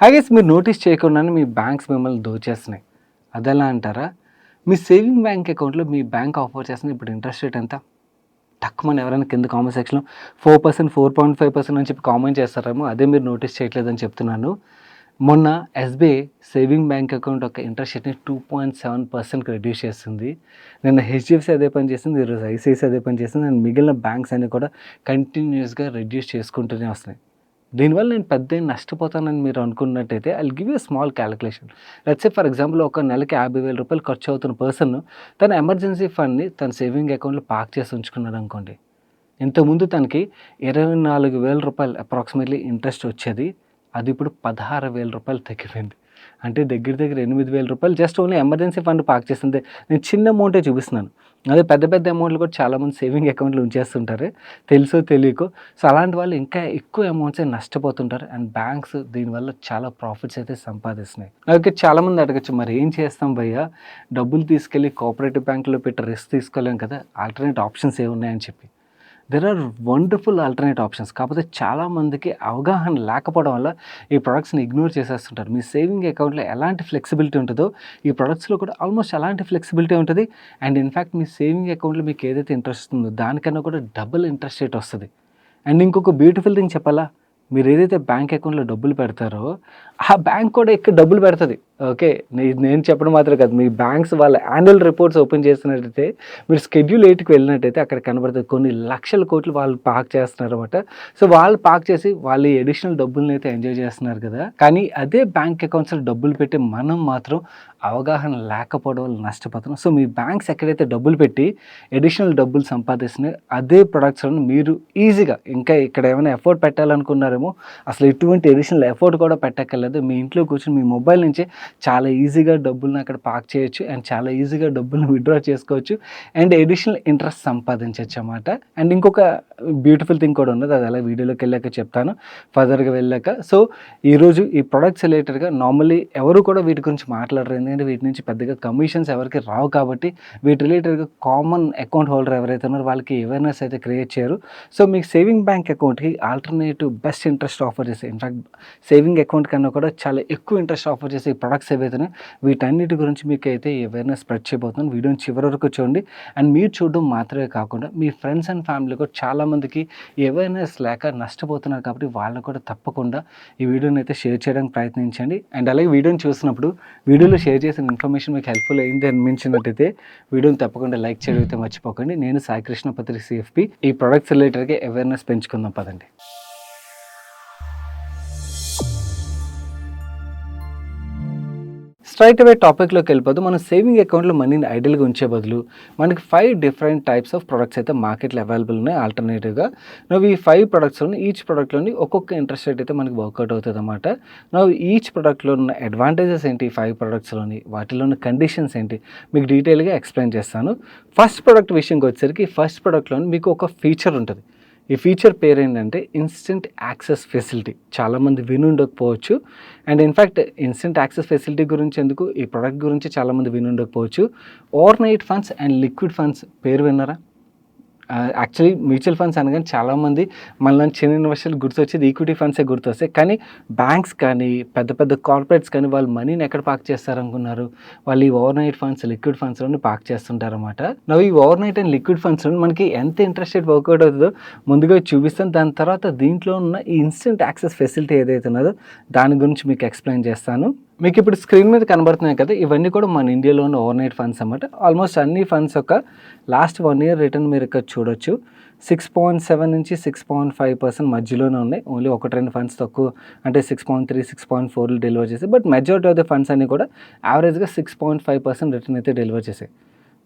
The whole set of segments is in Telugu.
అలాగే మీరు నోటీస్ చేయకుండానే మీ బ్యాంక్స్ మిమ్మల్ని దోచేస్తున్నాయి. అదెలా అంటారా? మీ సేవింగ్ బ్యాంక్ అకౌంట్లో మీ బ్యాంక్ ఆఫర్ చేస్తున్న ఇప్పుడు ఇంట్రెస్ట్ రేట్ ఎంత? తక్కువ ఎవరైనా కింద కామెంట్ సెక్షన్లో four percent four point five percent అని చెప్పి కామెంట్ చేస్తారేమో అదే మీరు నోటీస్ చేయట్లేదని చెప్తున్నాను. మొన్న ఎస్బీఐ సేవింగ్ బ్యాంక్ అకౌంట్ యొక్క ఇంట్రెస్ట్ రేట్ని టూ పాయింట్ సెవెన్ పర్సెంట్కి రెడ్యూస్ చేస్తుంది నిన్న హెచ్డిఎఫ్సి అదే పని చేస్తుంది ఈరోజు ఐసిఐసి అదే పని చేస్తుంది అండ్ మిగిలిన బ్యాంక్స్ అన్నీ కూడా కంటిన్యూస్గా రెడ్యూస్ చేసుకుంటూనే వస్తున్నాయి. దీనివల్ల నేను పెద్ద నష్టపోతానని మీరు అనుకున్నట్టయితే I give you small calculation let's for example ఒక నెలకి యాభై వేల రూపాయలు ఖర్చు అవుతున్న పర్సన్ తన ఎమర్జెన్సీ ఫండ్ని తన సేవింగ్ అకౌంట్లో పార్క్ చేసి ఉంచుకున్నాడు అనుకోండి. ఇంతకుముందు తనకి ఇరవై నాలుగు వేల రూపాయలు అప్రాక్సిమేట్లీ ఇంట్రెస్ట్ వచ్చేది. అది ఇప్పుడు పదహారు వేల రూపాయలు తగ్గిపోయింది. అంటే దగ్గర దగ్గర ఎనిమిది వేల రూపాయలు just only emergency fund park చేస్తుంది నేను చిన్న అమౌంటే చూపిస్తున్నాను. అదే పెద్ద పెద్ద అమౌంట్లు కూడా చాలామంది సేవింగ్ అకౌంట్లు ఉంచేస్తుంటారు. తెలుసో తెలియకో. సో అలాంటి వాళ్ళు ఇంకా ఎక్కువ అమౌంట్స్ నష్టపోతుంటారు. అండ్ బ్యాంక్స్ దీనివల్ల చాలా ప్రాఫిట్స్ అయితే సంపాదిస్తున్నాయి. అలాగే చాలామంది అడగచ్చు మరి ఏం చేస్తాం భయ్యా? డబ్బులు తీసుకెళ్ళి కోఆపరేటివ్ బ్యాంకులో పెట్టి రిస్క్ తీసుకోలేం కదా? ఆల్టర్నేట్ ఆప్షన్స్ ఏమున్నాయని చెప్పి. There are wonderful alternate options కాకపోతే చాలామందికి అవగాహన లేకపోవడం వల్ల ఈ ప్రొడక్ట్స్ని ఇగ్నోర్ చేసేస్తుంటారు. మీ సేవింగ్ అకౌంట్లో ఎలాంటి ఫ్లెక్సిబిలిటీ ఉంటుందో ఈ ప్రొడక్ట్స్లో కూడా ఆల్మోస్ట్ అలాంటి ఫ్లెక్సిబిలిటీ ఉంటుంది? అండ్ ఇన్ఫ్యాక్ట్ మీ సేవింగ్ అకౌంట్లో మీకు ఏదైతే ఇంట్రెస్ట్ ఉందో దానికన్నా కూడా డబుల్ ఇంట్రెస్ట్ రేట్ వస్తుంది. అండ్ ఇంకొక బ్యూటిఫుల్ థింగ్ చెప్పాలా? మీరు ఏదైతే బ్యాంక్ అకౌంట్లో డబ్బులు పెడతారో ఆ బ్యాంక్ కూడా ఎక్కువ డబ్బులు పెడుతుంది. ఓకే నేను చెప్పడం మాత్రం కాదు. మీ బ్యాంక్స్ వాళ్ళ యాన్యువల్ రిపోర్ట్స్ ఓపెన్ చేసినట్టయితే మీరు స్కెడ్యూల్ ఎయిట్కి వెళ్ళినట్టయితే అక్కడ కనబడుతుంది కొన్ని లక్షల కోట్లు వాళ్ళు పాక్ చేస్తున్నారు అనమాట సో వాళ్ళు పాక్ చేసి వాళ్ళు అడిషనల్ డబ్బుల్ని అయితే ఎంజాయ్ చేస్తున్నారు కదా. కానీ అదే బ్యాంక్ అకౌంట్స్లో డబ్బులు పెట్టి మనం మాత్రం అవగాహన లేకపోవడం వల్ల నష్టపోతున్నాం. సో మీ బ్యాంక్స్ ఎక్కడైతే డబ్బులు పెట్టి అడిషనల్ డబ్బులు సంపాదిస్తున్నాయో అదే ప్రొడక్ట్స్లను మీరు ఈజీగా ఇంకా ఇక్కడ ఏమైనా ఎఫర్ట్ పెట్టాలనుకున్నారేమో అసలు ఎటువంటి అడిషనల్ ఎఫర్ట్ కూడా పెట్టక్కర్లేదు. మీ ఇంట్లో కూర్చొని మీ మొబైల్ నుంచే చాలా ఈజీగా డబ్బులను అక్కడ పార్క్ చేయొచ్చు అండ్ చాలా ఈజీగా డబ్బులను విత్డ్రా చేసుకోవచ్చు. అండ్ ఎడిషనల్ ఇంట్రెస్ట్ సంపాదించవచ్చు అన్నమాట. అండ్ ఇంకొక బ్యూటిఫుల్ థింగ్ కూడా ఉన్నది అది అలా వీడియోలోకి వెళ్ళాక చెప్తాను ఫర్దర్గా వెళ్ళాక. సో ఈరోజు ఈ ప్రొడక్ట్స్ రిలేటెడ్గా నార్మల్లీ ఎవరు కూడా వీటి గురించి మాట్లాడరు. ఎందుకంటే వీటి నుంచి పెద్దగా కమిషన్స్ ఎవరికి రావు కాబట్టి వీటి రిలేటెడ్గా కామన్ అకౌంట్ హోల్డర్ ఎవరైతే ఉన్నారో వాళ్ళకి అవేర్నెస్ అయితే క్రియేట్ చేయరు. సో మీకు సేవింగ్ బ్యాంక్ అకౌంట్కి ఆల్టర్నేటివ్ బెస్ట్ ఇంట్రెస్ట్ ఆఫర్ చేసే ఇన్ఫాక్ట్ సేవింగ్ అకౌంట్ కన్నా కూడా చాలా ఎక్కువ ఇంట్రెస్ట్ ఆఫర్ చేసే ప్రొడక్ట్స్ ఏవైతే వీటన్నిటి గురించి మీకు అయితే అవేర్నెస్ స్ప్రెడ్ చేయబోతున్నాను. వీడియోని చివరి వరకు చూడండి. అండ్ మీరు చూడడం మాత్రమే కాకుండా మీ ఫ్రెండ్స్ అండ్ ఫ్యామిలీ కూడా చాలామందికి అవేర్నెస్ లేక నష్టపోతున్నారు కాబట్టి వాళ్ళని కూడా తప్పకుండా ఈ వీడియోని అయితే షేర్ చేయడానికి ప్రయత్నించండి. అండ్ అలాగే వీడియోని చూసినప్పుడు వీడియోలో షేర్ చేసిన ఇన్ఫర్మేషన్ మీకు హెల్ప్ఫుల్ అయింది అనిపించినట్టయితే వీడియోని తప్పకుండా లైక్ చేయడం అయితే మర్చిపోకండి. నేను సాయి కృష్ణ సిఎఫ్పి ఈ ప్రొడక్ట్స్ రిలేటెడ్గా అవేర్నెస్ పెంచుకుందాం. పదండి. స్ట్రైట్ అవే టాపిక్లోకి వెళ్ళిపోదు మనం సేవింగ్ అకౌంట్లో మనీని ఐడియల్గా ఉంచే బదులు మనకి five different types of products అయితే మార్కెట్లో అవైలబుల్ ఉన్నాయి. ఆల్టర్నేటివ్గా నువ్వు ఈ ఫైవ్ ప్రొడక్ట్స్లోని ఈచ్ ప్రొడక్ట్లోని ఒక్కొక్క ఇంట్రెస్ట్ రేట్ అయితే మనకి వర్కౌట్ అవుతుంది అనమాట నువ్వు ఈచ్ ప్రొడక్ట్లో ఉన్న అడ్వాంటేజెస్ ఏంటి? ఫైవ్ ప్రొడక్ట్స్లోని వాటిలో ఉన్న కండిషన్స్ ఏంటి? మీకు డీటెయిల్గా ఎక్స్ప్లెయిన్ చేస్తాను. ఫస్ట్ ప్రొడక్ట్ విషయంకి వచ్చేసరికి ఫస్ట్ ప్రొడక్ట్లోని మీకు ఒక ఫీచర్ ఉంటుంది. ఈ ఫీచర్ పేరు ఏంటంటే ఇన్స్టెంట్ యాక్సెస్ ఫెసిలిటీ చాలామంది విని ఉండకపోవచ్చు and in fact instant access facility గురించి ఎందుకు? ఈ ప్రోడక్ట్ గురించి చాలామంది విని ఉండకపోవచ్చు overnight funds and liquid funds పేరు విన్నారా? యాక్చువల్లీ మ్యూచువల్ ఫండ్స్ అనగానే చాలామంది మళ్ళీ చిన్న ఇన్వెస్టర్లు గుర్తొచ్చేది ఈక్విటీ ఫండ్సే గుర్తొస్తాయి. కానీ బ్యాంక్స్ కానీ పెద్ద పెద్ద కార్పొరేట్స్ కానీ వాళ్ళు మనీని ఎక్కడ పార్క్ చేస్తారనుకున్నారు? వాళ్ళు ఈ ఓవర్ నైట్ ఫండ్స్ లిక్విడ్ ఫండ్స్లోనే పార్క్ చేస్తుంటారనమాట నవ్వు ఈ ఓవర్ నైట్ అండ్ లిక్విడ్ ఫండ్స్లో మనకి ఎంత ఇంట్రెస్ట్ రేట్ వర్కౌట్ అవుతుందో ముందుగా చూపిస్తాను. దాని తర్వాత దీంట్లో ఉన్న ఈ ఇన్స్టెంట్ యాక్సెస్ ఫెసిలిటీ ఏదైతే ఉన్నదో దాని గురించి మీకు ఎక్స్ప్లెయిన్ చేస్తాను. మీకు ఇప్పుడు స్క్రీన్ మీద కనబడుతున్నాయి కదా ఇవన్నీ కూడా మన ఇండియాలో ఉన్న ఓవర్ నైట్ ఫండ్స్ అన్నమాట. ఆల్మోస్ట్ అన్ని ఫండ్స్ యొక్క లాస్ట్ వన్ ఇయర్ రిటర్న్ మీరు ఇక్కడ చూడొచ్చు. సిక్స్ పాయింట్ సెవెన్ నుంచి సిక్స్ పాయింట్ ఫైవ్ పర్సెంట్ మధ్యలోనే ఉన్నాయి. ఓన్లీ ఒకటి రెండు ఫండ్స్ తక్కువ అంటే six point three six point ఫోర్లు డెలివర్ చేసాయి but majority of the funds అన్ని కూడా యావరేజ్గా six point five percent return అయితే డెలివర్ చేసాయి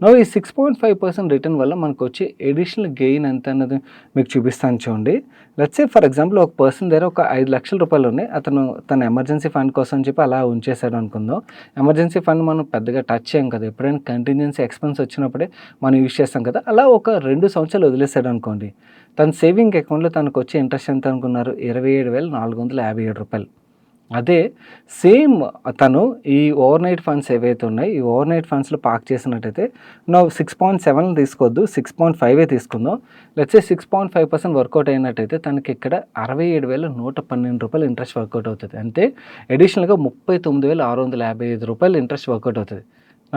నో ఈ six point five percent return వల్ల మనకు వచ్చే ఎడిషనల్ గెయిన్ ఎంత అన్నది మీకు చూపిస్తాను చూడండి. లెట్స్ సే ఫర్ ఎగ్జాంపుల్ ఒక పర్సన్ దగ్గర ఒక ఐదు లక్షల రూపాయలు ఉన్నాయి. అతను తన ఎమర్జెన్సీ ఫండ్ కోసం చెప్పి అలా ఉంచేశాడు అనుకుందాం. ఎమర్జెన్సీ ఫండ్ మనం పెద్దగా టచ్ చేయం కదా. ఎప్పుడైనా కంటిన్యూన్సీ ఎక్స్పెన్స్ వచ్చినప్పుడే మనం యూజ్ చేస్తాం కదా. అలా ఒక రెండు సంవత్సరాలు వదిలేసాడు అనుకోండి. తన సేవింగ్ అకౌంట్లో తనకు వచ్చే ఇంట్రెస్ట్ ఎంత అనుకున్నారు? ఇరవై ఏడు వేల నాలుగు వందల యాభై ఏడు రూపాయలు. అదే సేమ్ తను ఈ ఓవర్ నైట్ ఫండ్స్ ఏవైతే ఉన్నాయి ఈ ఓవర్ నైట్ ఫండ్స్లో పార్క్ చేసినట్టయితే నువ్వు సిక్స్ పాయింట్ సెవెన్ తీసుకోవద్దు సిక్స్ పాయింట్ ఫైవే తీసుకుందాం. Let's say six point five percent work out అయినట్టయితే తనకి ఇక్కడ అరవై ఏడు వేల నూట పన్నెండు రూపాయలు ఇంట్రెస్ట్ వర్కౌట్ అవుతుంది. అంటే అడిషనల్గా ముప్పై తొమ్మిది వేల ఆరు వందల యాభై ఐదు రూపాయలు ఇంట్రెస్ట్ వర్కౌట్ అవుతుంది.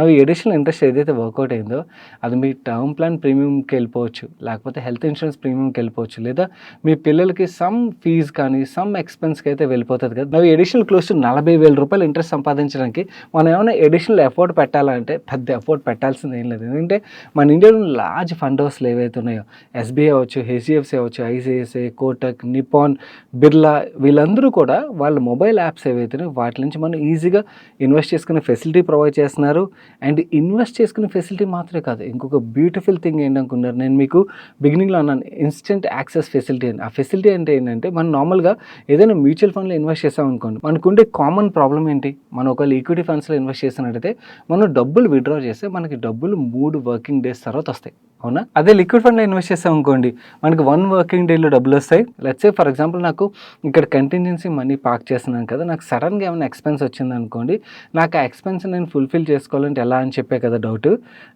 అవి ఎడిషనల్ ఇంట్రెస్ట్ ఏదైతే వర్కౌట్ అయిందో అది మీ టర్మ్ ప్లాన్ ప్రీమియంకి వెళ్ళిపోవచ్చు. లేకపోతే హెల్త్ ఇన్సూరెన్స్ ప్రీమియంకి వెళ్ళిపోవచ్చు. లేదా మీ పిల్లలకి సమ్ ఫీజ్ కానీ సమ్ ఎక్స్పెన్స్కి అయితే వెళ్ళిపోతుంది కదా. అవి ఎడిషనల్ క్లోజ్ టు నలభై వేల రూపాయలు ఇంట్రెస్ట్ సంపాదించడానికి మనం ఏమైనా ఎడిషనల్ ఎఫర్ట్ పెట్టాలంటే పెద్ద ఎఫర్ట్ పెట్టాల్సింది ఏం లేదు. ఎందుకంటే మన ఇండియాలో లార్జ్ ఫండ్ హౌస్లు ఏవైతే ఉన్నాయో ఎస్బీఐ అవ్వచ్చు హెచ్డిఎఫ్సి అవ్వచ్చు ఐసిఐసిఐ కోటక్ నిపాన్ బిర్లా వీళ్ళందరూ కూడా వాళ్ళ మొబైల్ యాప్స్ ఏవైతే వాటి నుంచి మనం ఈజీగా ఇన్వెస్ట్ చేసుకునే ఫెసిలిటీ ప్రొవైడ్ చేస్తున్నారు. అండ్ ఇన్వెస్ట్ చేసుకునే ఫెసిలిటీ మాత్రమే కాదు. ఇంకొక బ్యూటిఫుల్ థింగ్ ఏంటనుకున్నారు నేను మీకు బిగినింగ్లో అన్నాను ఇన్స్టెంట్ యాక్సెస్ ఫెసిలిటీ అని. ఆ ఫెసిలిటీ అంటే ఏంటంటే మనం నార్మల్గా ఏదైనా మ్యూచువల్ ఫండ్లో ఇన్వెస్ట్ చేస్తాం అనుకోండి మనకుండే కామన్ ప్రాబ్లం ఏంటి? మనం ఒకవేళ ఈక్విటీ ఫండ్స్లో ఇన్వెస్ట్ చేసినట్టయితే మనం డబ్బులు విత్డ్రా చేస్తే మనకి డబ్బులు మూడు వర్కింగ్ డేస్ తర్వాత వస్తాయి. అవునా? అదే లిక్విడ్ ఫండ్లో ఇన్వెస్ట్ చేసాం అనుకోండి మనకి వన్ వర్కింగ్ డేలో డబ్బులు వస్తాయి. లెట్సే ఫర్ ఎగ్జాంపుల్ నాకు ఇక్కడ కంటిన్జెన్సీ మనీ పార్క్ చేస్తున్నాను కదా నాకు సడన్గా ఏమైనా ఎక్స్పెన్స్ వచ్చింది అనుకోండి నాకు ఆ ఎక్స్పెన్స్ నేను ఫుల్ఫిల్ చేసుకోవాలంటే ఎలా అని చెప్పే కదా డౌట్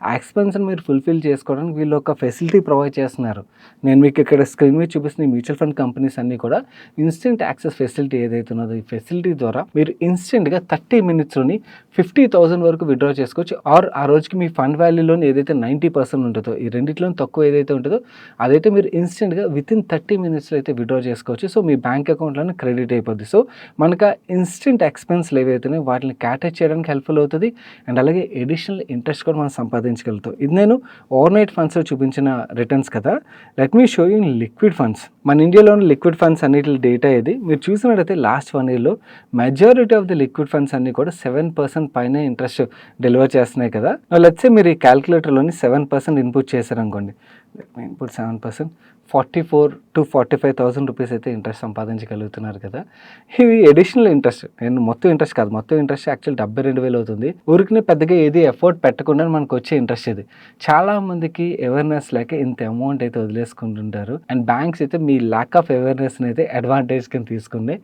ఆ ఎక్స్పెన్స్ని మీరు ఫుల్ఫిల్ చేసుకోవడానికి వీళ్ళు ఒక ఫెసిలిటీ ప్రొవైడ్ చేస్తున్నారు. నేను మీకు ఇక్కడ స్క్రీన్ మీద చూపిస్తున్న మ్యూచువల్ ఫండ్ కంపెనీస్ అన్నీ కూడా ఇన్స్టెంట్ యాక్సెస్ ఫెసిలిటీ ఏదైతే ఉన్నదో ఈ ఫెసిలిటీ ద్వారా మీరు ఇన్స్టెంట్గా థర్టీ మినిట్స్లోని ఫిఫ్టీ థౌసండ్ వరకు విత్డ్రా చేసుకోవచ్చు. ఆర్ ఆ రోజుకి మీ ఫండ్ వాల్యూలోని ఏదైతే నైంటీ పర్సెంట్ ఉంటుందో ఈ రెండిట్లో తక్కువ ఏదైతే ఉంటుందో అదైతే మీరు ఇన్స్టెంట్గా విత్ ఇన్ థర్టీ మినిట్స్లో అయితే విడ్రా చేసుకోవచ్చు. సో మీ బ్యాంక్ అకౌంట్లోనే క్రెడిట్ అయిపోద్ది. సో మనకు ఆ ఇన్స్టెంట్ ఎక్స్పెన్స్లు ఏవైతే ఉన్నాయో వాటిని క్యాటచ్ చేయడానికి హెల్ప్ఫుల్ అవుతుంది. అండ్ అలాగే ఎడిషనల్ ఇంట్రెస్ట్ కూడా మనం సంపాదించగలుగుతాం. ఇది నేను ఓవర్ నైట్ ఫండ్స్లో చూపించిన రిటర్న్స్ కదా. Let me show in liquid funds మన ఇండియాలోని లిక్విడ్ ఫండ్స్ అన్నిటి డేటా ఇది మీరు చూసినట్టయితే లాస్ట్ వన్ ఇయర్లో majority of the liquid funds అన్ని కూడా సెవెన్ పర్సెంట్ పైన ఇంట్రెస్ట్ డెలివర్ చేస్తున్నాయి కదా. లెట్సే మీరు ఈ క్యాల్కులేటర్లోని సెవెన్ పర్సెంట్ ఇన్పుట్ చేశారనుకోండి. Input seven percent forty four to forty five thousand rupees అయితే ఇంట్రెస్ట్ సంపాదించగలుగుతున్నారు కదా. ఇవి అడిషనల్ ఇంట్రెస్ట్ నేను మొత్తం ఇంట్రెస్ట్ కాదు. మొత్తం ఇంట్రెస్ట్ యాక్చువల్ డెబ్బై రెండు వేలు అవుతుంది. ఊరికి పెద్దగా ఏది ఎఫర్ట్ పెట్టకుండా మనకు వచ్చే ఇంట్రెస్ట్ ఇది. చాలామందికి అవేర్నెస్ లేక ఇంత అమౌంట్ అయితే వదిలేసుకుంటుంటారు. అండ్ బ్యాంక్స్ అయితే మీ ల్యాక్ ఆఫ్ అవేర్నెస్ని అయితే అడ్వాంటేజ్ కింద తీసుకుంది.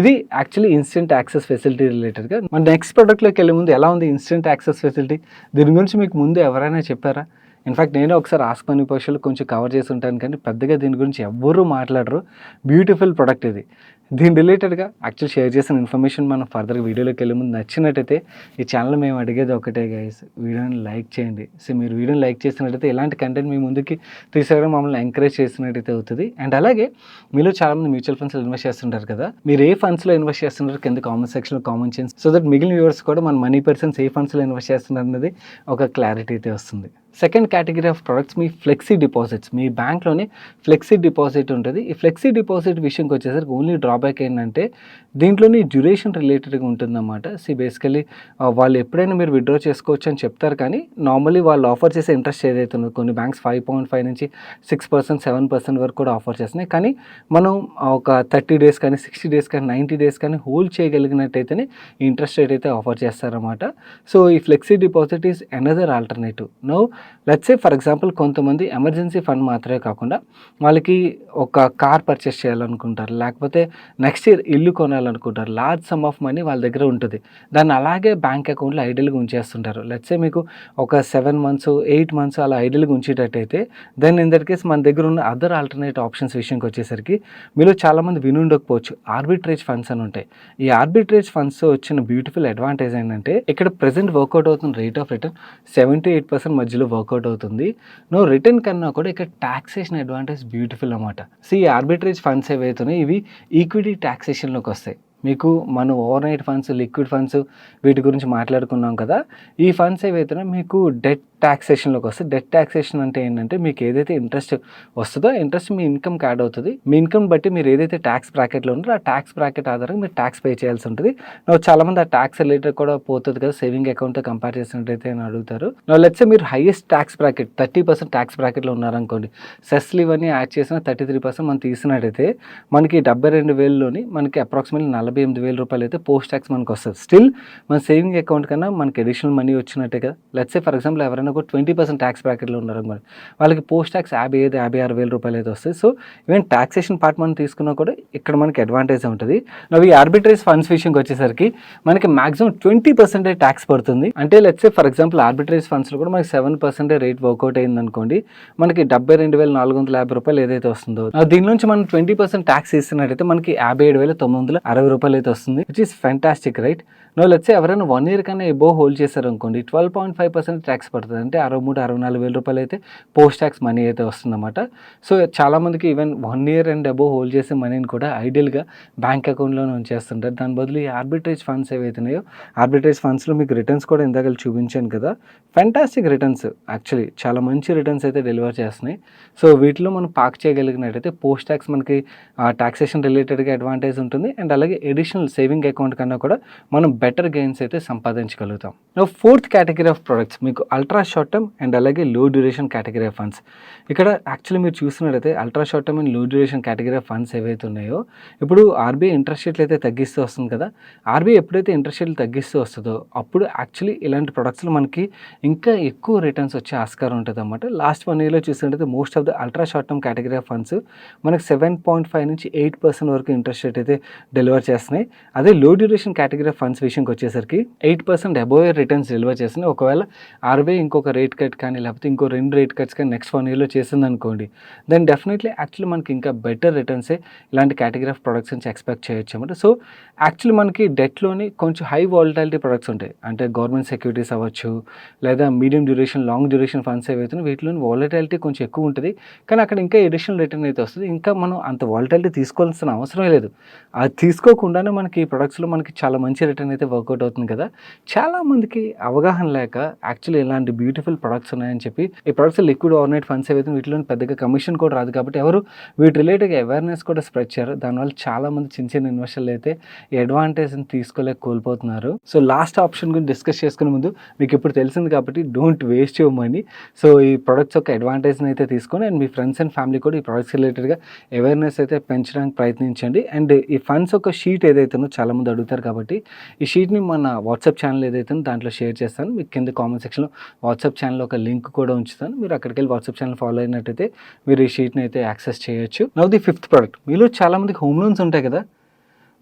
ఇది యాక్చువల్లీ ఇన్స్టెంట్ యాక్సెస్ ఫెసిలిటీ రిలేటెడ్గా మన నెక్స్ట్ ప్రోడక్ట్లోకి వెళ్ళే ముందు ఎలా ఉంది ఇన్స్టెంట్ యాక్సెస్ ఫెసిలిటీ దీని గురించి మీకు ముందు ఎవరైనా చెప్పారా? ఇన్ఫాక్ట్ నేను ఒకసారి ఆస్క్ మనీ కొంచెం కవర్ చేసి ఉంటాను కానీ పెద్దగా దీని గురించి ఎవ్వరూ మాట్లాడరు. బ్యూటిఫుల్ ప్రొడక్ట్ ఇది. దీని రిలేటెడ్గా యాక్చువల్ షేర్ చేసిన ఇన్ఫర్మేషన్ మనం ఫర్దర్గా వీడియోలోకి వెళ్ళే ముందు నచ్చినట్టయితే ఈ ఛానల్ మేము అడిగేది ఒకటే గైస్ వీడియోని లైక్ చేయండి. సో మీరు వీడియోని లైక్ చేసినట్టయితే ఇలాంటి కంటెంట్ మీ ముందుకి తీసుకురావడం మమ్మల్ని ఎంకరేజ్ చేసినట్టయితే అవుతుంది. అండ్ అలాగే మీలో చాలామంది మ్యూచువల్ ఫండ్స్లో ఇన్వెస్ట్ చేస్తుంటారు కదా మీరు ఏ ఫండ్స్లో ఇన్వెస్ట్ చేస్తున్నారు కింద కామెంట్ సెక్షన్లో కామెంట్ చేయండి. సో దట్ మిగిలిన వ్యూవర్స్ కూడా మన మనీ పర్సన్స్ ఏ ఫండ్స్లో ఇన్వెస్ట్ చేస్తున్నారు అనేది ఒక క్లారిటీ అయితే వస్తుంది. సెకండ్ కేటగిరీ ఆఫ్ ప్రొడక్ట్స్ మీ ఫ్లెక్సీ డిపాజిట్స్ మీ బ్యాంక్లోనే ఫ్లెక్సీ డిపాజిట్ ఉంటుంది. ఈ ఫ్లెక్సీ డిపాజిట్ విషయంకి వచ్చేసరికి ఓన్లీ డ్రాబ్యాక్ ఏంటంటే దీంట్లోని డ్యూరేషన్ రిలేటెడ్గా ఉంటుందన్నమాట. సి బేసికలీ వాళ్ళు ఎప్పుడైనా మీరు విత్డ్రా చేసుకోవచ్చు అని చెప్తారు కానీ నార్మల్లీ వాళ్ళు ఆఫర్ చేసే ఇంట్రెస్ట్ ఏదైతే ఉందో కొన్ని బ్యాంక్స్ ఫైవ్ పాయింట్ ఫైవ్ నుంచి సిక్స్ పర్సెంట్ సెవెన్ పర్సెంట్ వరకు కూడా ఆఫర్ చేస్తున్నాయి. కానీ మనం ఒక థర్టీ డేస్ కానీ సిక్స్టీ డేస్ కానీ నైంటీ డేస్ కానీ హోల్డ్ చేయగలిగినట్టయితేనే ఈ ఇంట్రెస్ట్ రేట్ అయితే ఆఫర్ చేస్తారన్నమాట. సో ఈ flexi deposit is another alternative no let's say for example కొంతమంది ఎమర్జెన్సీ ఫండ్ మాత్రమే కాకుండా వాళ్ళకి ఒక కార్ పర్చేస్ చేయాలనుకుంటారు. లేకపోతే నెక్స్ట్ ఇయర్ ఇల్లు కొనాలనుకుంటారు. లార్జ్ సమ్ ఆఫ్ మనీ వాళ్ళ దగ్గర ఉంటుంది. దాన్ని అలాగే బ్యాంక్ అకౌంట్లో ఐడియల్గా ఉంచేస్తుంటారు. లెట్స్ సే మీకు ఒక సెవెన్ మంత్స్ ఎయిట్ మంత్స్ అలా ఐడియల్గా ఉంచేటట్టయితే దెన్ ఇన్ దట్ కేస్ మన దగ్గర ఉన్న అదర్ ఆల్టర్నేట్ ఆప్షన్స్ విషయంకి వచ్చేసరికి మీరు చాలామంది విని ఉండకపోవచ్చు. ఆర్బిట్రేజ్ ఫండ్స్ అని ఉంటాయి. ఈ ఆర్బిట్రేజ్ ఫండ్స్ వచ్చిన బ్యూటిఫుల్ అడ్వాంటేజ్ ఏంటంటే ఇక్కడ ప్రెసెంట్ వర్కౌట్ అవుతున్న rate of return seventy eight percent మధ్యలో వర్కౌట్ అవుతుంది. నో రిటర్న్ కన్నా కూడా ఇక్కడ టాక్సేషన్ అడ్వాంటేజ్ బ్యూటిఫుల్ అనమాట సి ఆర్బిట్రేజ్ ఫండ్స్ ఏవైతున్నాయి ఇవి ఈక్విటీ టాక్సేషన్లోకి వస్తాయి. మీకు మనం over night funds liquid funds వీటి గురించి మాట్లాడుకున్నాం కదా. ఈ ఫండ్స్ ఏవైతే మీకు డెట్ ట్యాక్సేషన్లోకి వస్తే డెట్ ట్యాక్సేషన్ అంటే ఏంటంటే మీకు ఏదైతే ఇంట్రెస్ట్ వస్తుందో ఇంట్రెస్ట్ మీ ఇన్కమ్కి యాడ్ అవుతుంది. మీ ఇన్కమ్ బట్టి మీరు ఏదైతే ట్యాక్స్ బ్రాకెట్లో ఉన్నారో ఆ ట్యాక్స్ బ్రాకెట్ ఆధారంగా మీరు ట్యాక్స్ పే చేయాల్సి ఉంటుంది. నువ్వు చాలామంది ఆ ట్యాక్స్ రిలేటెడ్ కూడా పోతుంది కదా సేవింగ్ అకౌంట్తో కంపేర్ చేసినట్టయితే అని అడుగుతారు. నువ్వు మీరు highest tax bracket thirty percent tax బ్రాకెట్లో ఉన్నారనుకోండి సెస్లు ఇవన్నీ యాడ్ చేసిన థర్టీ త్రీ పర్సెంట్ మనం తీసినట్టయితే మనకి డెబ్బై రెండు వేలలోని మనకి అప్రాక్సిమేట్లీ నలభై ఎనిమిది వేల రూపాయలు అయితే పోస్ట్ ట్యాక్స్ మనకు వస్తుంది. స్టిల్ మన సేవింగ్ అకౌంట్ కన్నా మనకి అడిషనల్ మనీ వచ్చినట్టే కదా. లెట్సే ఫర్ ఎగ్జాంపుల్ ఎవరైనా ఒక ట్వంటీ పర్సెంట్ ట్యాక్స్ బ్రాకెట్లో ఉన్నారు మరి. వాళ్ళకి పోస్ట్ ట్యాక్స్ యాభై ఐదు యాభై ఆరు వేల రూపాయలు అయితే వస్తాయి. సో ఈవెన్ ట్యాక్సేషన్ పార్ట్ మనం తీసుకున్నా కూడా ఇక్కడ మనకి అడ్వాంటేజ్ ఉంటుంది. నవ్వు ఈ ఆర్బిట్రేజ్ ఫండ్స్ విషయంకి వచ్చేసరికి మనకి మాక్సిమం ట్వంటీ పర్సెంటేజ్ ట్యాక్స్ పడుతుంది. అంటే లెట్స్ ఫర్ ఎగ్జాంపుల్ ఆర్బిట్రేజ్ ఫండ్స్లో కూడా మనకి సెవెన్ పర్సెంటే రేట్ వర్కౌట్ అయింది అనుకోండి మనకి డెబ్బై రెండు వేల నాలుగు వందల యాభై రూపాయలు ఏదైతే వస్తుందో దీని నుంచి మనం ట్వంటీ పర్సెంట్ ట్యాక్స్ ఇస్తున్నట్టయితే మనకి యాభై ఏడు వేల తొమ్మిది వందల అరవై రూపాయలు అయితే వస్తుంది which is fantastic right no let's ఎవరైనా వన్ ఇయర్ కన్నా ఎబో హోల్డ్ చేశారు అనుకోండి twelve point five percent tax పడుతుంది. అంటే అరవై మూడు అరవై నాలుగు వేల రూపాయలు అయితే పోస్ట్ ట్యాక్స్ మనీ అయితే వస్తుందన్నమాట. సో చాలామందికి even one year and above hold చేసే మనీని కూడా ఐడియల్గా బ్యాంక్ అకౌంట్లోనే ఉంచేస్తుంటారు. దాని బదులు ఈ ఆర్బిట్రేజ్ ఫండ్స్ ఏవైతున్నాయో ఆర్బిట్రేజ్ ఫండ్స్లో మీకు రిటర్న్స్ కూడా ఇందాక చూపించాను కదా. ఫ్యాంటాస్టిక్ రిటర్న్స్ యాక్చువల్లీ చాలా మంచి రిటర్న్స్ అయితే డెలివర్ చేస్తున్నాయి. సో వీటిలో మనం పార్క్ చేయగలిగినట్టయితే పోస్ట్ ట్యాక్స్ మనకి టాక్సేషన్ రిలేటెడ్గా అడ్వాంటేజ్ ఉంటుంది. అండ్ అలాగే ఎడిషనల్ సేవింగ్ అకౌంట్ కన్నా కూడా మనం బెటర్ గెయిన్స్ అయితే సంపాదించగలుగుతాం. ఫోర్త్ కేటగిరీ ఆఫ్ ప్రొడక్ట్స్ మీకు అల్ట్రా షార్ట్ టర్మ్ అండ్ అలాగే low duration category of funds ఇక్కడ యాక్చువల్లీ మీరు చూసినట్టయితే అల్ట్రా షార్ట్ టర్మ్ అండ్లో డ్యూరేషన్ కేటగిరీ ఆఫ్ ఫండ్స్ ఏవైతే ఉన్నాయో ఇప్పుడు ఆర్బీఐ ఇంట్రెస్ట్ రేట్లు అయితే తగ్గిస్తూ వస్తుంది కదా. ఆర్బీఐ ఎప్పుడైతే ఇంట్రెస్ట్ రేట్లు తగ్గిస్తూ వస్తుందో అప్పుడు యాక్చువల్లీ ఇలాంటి ప్రొడక్ట్స్లో మనకి ఇంకా ఎక్కువ రిటర్న్స్ వచ్చే ఆస్కారం ఉంటుంది అనమాట లాస్ట్ వన్ ఇయర్లో చూసినట్లయితే most of the ultra short term category of funds మనకి సెవెన్ పాయింట్ ఫైవ్ నుంచి ఎయిట్ పర్సెంట్ వరకు ఇంట్రెస్ట్ రేట్ అయితే డెలివర్ చేస్తున్నాయి. అదే low duration category of funds విషయంకి వచ్చేసరికి eight percent above returns deliver చేస్తున్నాయి. ఒకవేళ ఆర్బీఐ ఇంకొక రేట్ కట్ కానీ లేకపోతే ఇంకో రెండు రేట్ కట్స్ కానీ నెక్స్ట్ వన్ ఇయర్లో చేసింది అనుకోండి దెన్ డెఫినెట్లీ యాక్చువల్లీ మనకి ఇంకా బెటర్ రిటర్న్సే ఇలాంటి కేటగిరీ ఆఫ్ ప్రొడక్ట్స్ నుంచి ఎక్స్పెక్ట్ చేయొచ్చు అనమాట సో యాక్చువల్లీ మనకి డెట్లోని కొంచెం హై వాలిటాలిటీ ప్రొడక్ట్స్ ఉంటాయి. అంటే గవర్నమెంట్ సెక్యూరిటీస్ అవ్వచ్చు లేదా medium duration long duration funds ఏవైతున్నాయి వీటిలోని వాలిటాలిటీ కొంచెం ఎక్కువ ఉంటుంది. కానీ అక్కడ ఇంకా ఎడిషనల్ రిటర్న్ అయితే వస్తుంది. ఇంకా మనం అంత వాలిటాలిటీ తీసుకోవాల్సిన అవసరం లేదు. అది తీసుకోకుండానే మనకి ఈ ప్రొడక్ట్స్లో మనకి చాలా మంచి రిటర్న్ అయితే వర్కౌట్ అవుతుంది కదా. చాలా మందికి అవగాహన లేక యాక్చువల్లీ ఇలాంటి బ్యూటిఫుల్ ప్రొడక్ట్స్ ఉన్నాయని చెప్పి ఈ ప్రొడక్ట్స్ లిక్విడ్ ఆర్నైట్ ఫండ్స్ ఏవైతే వీటిలో పెద్దగా కమిషన్ కూడా రాదు కాబట్టి ఎవరు వీటి రిలేటెడ్గా అవేర్నెస్ కూడా స్ప్రెడ్ చేయరు. దానివల్ల చాలా మంది చిన్న చిన్న ఇన్వెస్టర్లు అయితే ఈ అడ్వాంటేజ్ని తీసుకోలేక కోల్పోతున్నారు. సో లాస్ట్ ఆప్షన్ గురించి డిస్కస్ చేసుకునే ముందు మీకు ఇప్పుడు తెలిసింది కాబట్టి don't waste your money so ఈ ప్రొడక్ట్స్ యొక్క అడ్వాంటేజ్ని అయితే తీసుకొని అండ్ మీ ఫ్రెండ్స్ అండ్ ఫ్యామిలీ కూడా ఈ ప్రొడక్ట్స్ రిలేటెడ్గా అవేర్నెస్ అయితే పెంచడానికి ప్రయత్నించండి. అండ్ ఈ ఫండ్స్ ఒక షీట్ ఏదైతేనో చాలా మంది అడుగుతారు కాబట్టి ఈ షీట్ని మన వాట్సాప్ ఛానల్ ఏదైతే దాంట్లో షేర్ చేస్తాను. మీకు కింద కామెంట్ సెక్షన్లో వాట్సాప్ ఛానల్ ఒక లింక్ కూడా ఉంచుతాను. మీరు అక్కడికి వెళ్ళి వాట్సాప్ ఛానల్ ఫాలో అయినట్టయితే మీరు ఈ షీట్ని అయితే యాక్సెస్ చేయొచ్చు. Now the fifth product. మీలో చాలామందికి హోమ్ లోన్స్ ఉంటాయి కదా.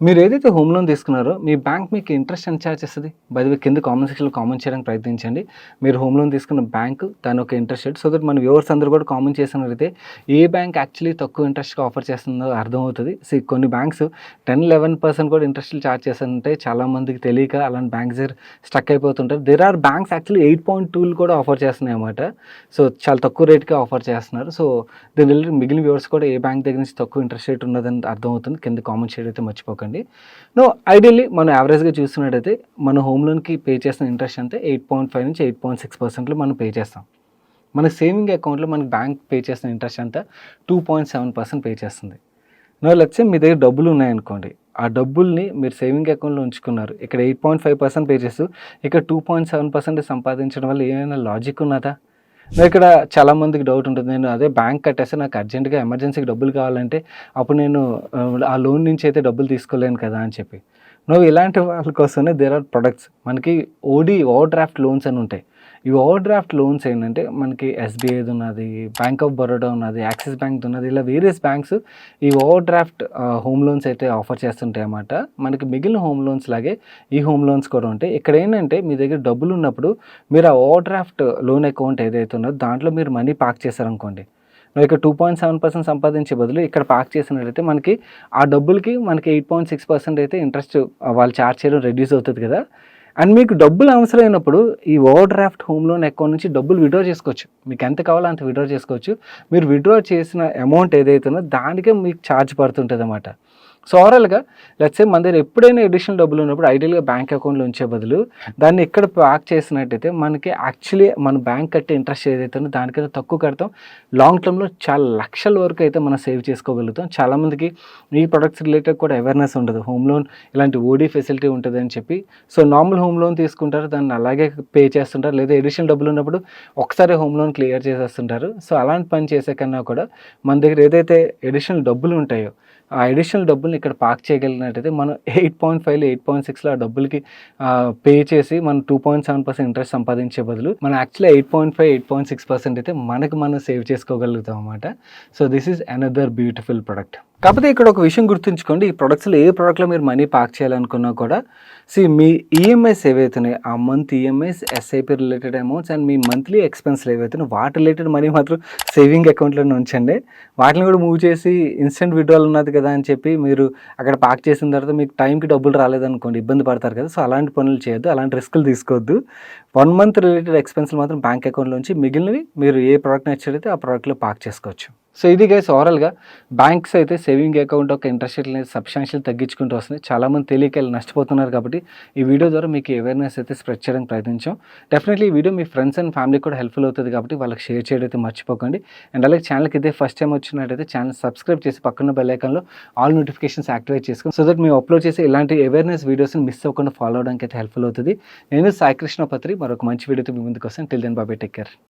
మీరు ఏదైతే హోమ్ లోన్ తీసుకున్నారో మీ బ్యాంక్ మీకు ఇంట్రెస్ట్ ఎంత ఛార్జ్ చేస్తుంది? బై కింద కామెంట్ సెక్షన్లో కామెంట్ చేయడానికి ప్రయత్నించండి. మీరు హోమ్ లోన్ తీసుకున్న బ్యాంక్ దాని ఒక ఇంట్రెస్ట్ రేట్ సో దట్ మన వ్యూవర్స్ అందరూ కూడా కామెంట్ చేసినట్లయితే ఏ బ్యాంక్ యాక్చువల్లీ తక్కువ ఇంట్రెస్ట్గా ఆఫర్ చేస్తుందో అర్థమవుతుంది. సో కొన్ని బ్యాంక్స్ టెన్ లెవెన్ పర్సెంట్ కూడా ఇంట్రెస్ట్లు ఛార్జ్ చేస్తుంటే చాలామందికి తెలియక అలాంటి బ్యాంక్స్ దగ్గర stuck అయిపోతుంటారు. There are banks actually eight point tool కూడా ఆఫర్ చేస్తున్నాయి అన్నమాట. సో చాలా తక్కువ రేట్కి ఆఫర్ చేస్తున్నారు. సో దీని రిలేటెడ్ మిగిలిన వ్యూవర్స్ కూడా ఏ బ్యాంక్ దగ్గర నుంచి తక్కువ ఇంట్రెస్ట్ రేట్ ఉన్నదని అర్థమవుతుంది. కింద కామెంట్ చేయడం అయితే మర్చిపోకండి. నో ఐడియల్లీ మనం యావరేజ్గా చూస్తున్నట్టయితే మన హోమ్ లోన్కి పే చేసిన ఇంట్రెస్ట్ అంతే ఎయిట్ పాయింట్ ఫైవ్ నుంచి ఎయిట్ పాయింట్ సిక్స్ పర్సెంట్లో మనం పే చేస్తాం. మన సేవింగ్ అకౌంట్లో మనకి బ్యాంక్ పే చేసిన ఇంట్రెస్ట్ అంతా two point seven percent pay చేస్తుంది. నో లెట్స్ మీ దగ్గర డబ్బులు ఉన్నాయనుకోండి. ఆ డబ్బుల్ని మీరు సేవింగ్ అకౌంట్లో ఉంచుకున్నారు. ఇక్కడ eight point five percent pay చేస్తూ ఇక్కడ టూ పాయింట్ సెవెన్ పర్సెంట్ సంపాదించడం వల్ల ఏమైనా లాజిక్ ఉన్నదా? ఇక్కడ చాలా మందికి డౌట్ ఉంటుంది. నేను అదే బ్యాంక్ కట్టేస్తే నాకు అర్జెంటుగా ఎమర్జెన్సీకి డబ్బులు కావాలంటే అప్పుడు నేను ఆ, లోన్ నుంచి అయితే డబ్బులు తీసుకోలేను కదా అని చెప్పి. నువ్వు ఇలాంటి వాళ్ళ కోసమే దేర్ ఆర్ ప్రొడక్ట్స్ మనకి ఓడి ఓవర్ డ్రాఫ్ట్ లోన్స్ అని ఉంటాయి. ఈ ఓవర్ డ్రాఫ్ట్ లోన్స్ ఏంటంటే మనకి ఎస్బీఐది ఉన్నది బ్యాంక్ ఆఫ్ బరోడా ఉన్నది యాక్సిస్ బ్యాంక్ ఉన్నది ఇలా వేరియస్ బ్యాంక్స్ ఈ ఓవర్ డ్రాఫ్ట్ హోమ్ లోన్స్ అయితే ఆఫర్ చేస్తుంటాయి అన్నమాట. మనకి మిగిలిన హోమ్ లోన్స్ లాగే ఈ హోమ్ లోన్స్ కూడా ఉంటాయి. ఇక్కడ ఏంటంటే మీ దగ్గర డబ్బులు ఉన్నప్పుడు మీరు ఆ ఓవర్ డ్రాఫ్ట్ లోన్ అకౌంట్ ఏదైతే ఉన్నదో దాంట్లో మీరు మనీ పార్క్ చేశారనుకోండి. నువ్వు ఇక్కడ టూ పాయింట్ సెవెన్ పర్సెంట్ సంపాదించే బదులు ఇక్కడ పార్క్ చేసినట్లయితే మనకి ఆ డబ్బులకి మనకి ఎయిట్ పాయింట్ సిక్స్ పర్సెంట్ అయితే ఇంట్రెస్ట్ వాళ్ళు ఛార్జ్ చేయడం రెడ్యూస్ అవుతుంది కదా. అండ్ మీకు డబ్బులు అవసరమైనప్పుడు ఈ overdraft home loan account నుంచి డబ్బులు విడ్రా చేసుకోవచ్చు. మీకు ఎంత కావాలో అంత విడ్రా చేసుకోవచ్చు. మీరు విడ్రా చేసిన అమౌంట్ ఏదైతుందో దానికే మీకు ఛార్జ్ పడుతుంటుంది అన్నమాట సో ఓవరాల్గా లెట్సే మన దగ్గర ఎప్పుడైనా అడిషనల్ డబ్బులు ఉన్నప్పుడు ఐడియల్గా బ్యాంక్ అకౌంట్లో ఉంచే బదులు దాన్ని ఎక్కడ ప్యాక్ చేసినట్టయితే మనకి యాక్చువల్లీ మన బ్యాంక్ కట్టే ఇంట్రెస్ట్ ఏదైతే ఉందో దానికైతే తక్కువ కడతాం. లాంగ్ టర్మ్లో చాలా లక్షల వరకు అయితే మనం సేవ్ చేసుకోగలుగుతాం. చాలామందికి ఈ ప్రొడక్ట్స్ రిలేటెడ్ కూడా అవేర్నెస్ ఉండదు. హోమ్ లోన్ ఇలాంటి ఓడీ ఫెసిలిటీ ఉంటుంది అని చెప్పి. సో నార్మల్ హోమ్ లోన్ తీసుకుంటారు. దాన్ని అలాగే పే చేస్తుంటారు. లేదా ఎడిషనల్ డబ్బులు ఉన్నప్పుడు ఒకసారి హోమ్ లోన్ క్లియర్ చేసేస్తుంటారు. సో అలాంటి పని చేసే కన్నా కూడా మన దగ్గర ఏదైతే ఎడిషనల్ డబ్బులు ఉంటాయో ఆ అడిషనల్ డబ్బుల్ని ఇక్కడ పార్క్ చేయగలిగినట్టయితే మనం eight point five eight point సిక్స్లో ఆ డబ్బులకి పే చేసి మనం two point seven percent interest సంపాదించే బదులు మనం actually eight point five eight point six percent అయితే మనకు మనం సేవ్ చేసుకోగలుగుతాం అనమాట so this is another beautiful product కాకపోతే ఇక్కడ ఒక విషయం గుర్తుంచుకోండి ఈ ప్రొడక్ట్స్లో ఏ ప్రోడక్ట్లో మీరు మనీ పార్క్ చేయాలనుకున్నా కూడా సి మీ ఈఎంఐస్ ఏవైతున్నాయి ఆ month EMIs SIP related amounts and me monthly ఎక్స్పెన్స్లు ఏవైతున్నాయి వాటి రిలేటెడ్ మనీ మాత్రం సేవింగ్ అకౌంట్లోనే ఉంచండి. వాటిని కూడా మూవ్ చేసి ఇన్స్టెంట్ విడ్రాల్ ఉన్నది కదా అని చెప్పి మీరు అక్కడ పార్క్ చేసిన తర్వాత మీకు టైంకి డబ్బులు రాలేదనుకోండి ఇబ్బంది పడతారు కదా. సో అలాంటి పనులు చేయొద్దు అలాంటి రిస్కులు తీసుకోవద్దు. వన్ మంత్ రిలేటెడ్ ఎక్స్పెన్స్లు మాత్రం బ్యాంక్ అకౌంట్లోంచి మిగిలినవి మీరు ఏ ప్రోడక్ట్ నచ్చితే ఆ ప్రోడక్ట్లో పార్క్ చేసుకోవచ్చు. సో ఇది గైస్ ఓవరాల్గా బ్యాంక్స్ అయితే సేవింగ్ అకౌంట్ ఒక ఇంట్రెస్ట్ రేట్ అనేది సబ్స్టాన్షియల్ తగ్గించుకుంటూ వస్తుంది చాలామంది తెలియక వెళ్ళి నష్టపోతున్నారు కాబట్టి ఈ వీడియో ద్వారా మీకు అవేర్నెస్ అయితే స్ప్రెడ్ చేయడానికి ప్రయత్నించాం. డెఫినెట్లీ ఈ వీడియో మీ ఫ్రెండ్స్ అండ్ ఫ్యామిలీకి కూడా హెల్ప్ఫుల్ అవుతుంది కాబట్టి వాళ్ళకి షేర్ చేయడం అయితే మర్చిపోకండి. అండ్ అలాగే ఛానల్కి ఇదే ఫస్ట్ టైం వచ్చినట్టయితే ఛానల్ సబ్స్క్రైబ్ చేసి పక్కన బెల్లైకన్లో ఆల్ నోటిఫికేషన్స్ యాక్టివేట్ చేసుకోండి. సో దట్ మేము అప్లోడ్ చేసే ఇలాంటి అవేర్నెస్ వీడియోస్ని మిస్ అవ్వకుండా ఫాలో అవడానికి అయితే హెల్ప్ఫుల్ అవుతుంది. నేను సాయి కృష్ణ పత్రి మరొక మంచి వీడియోతో మీ ముందుకు వస్తాను. Till then bye bye take care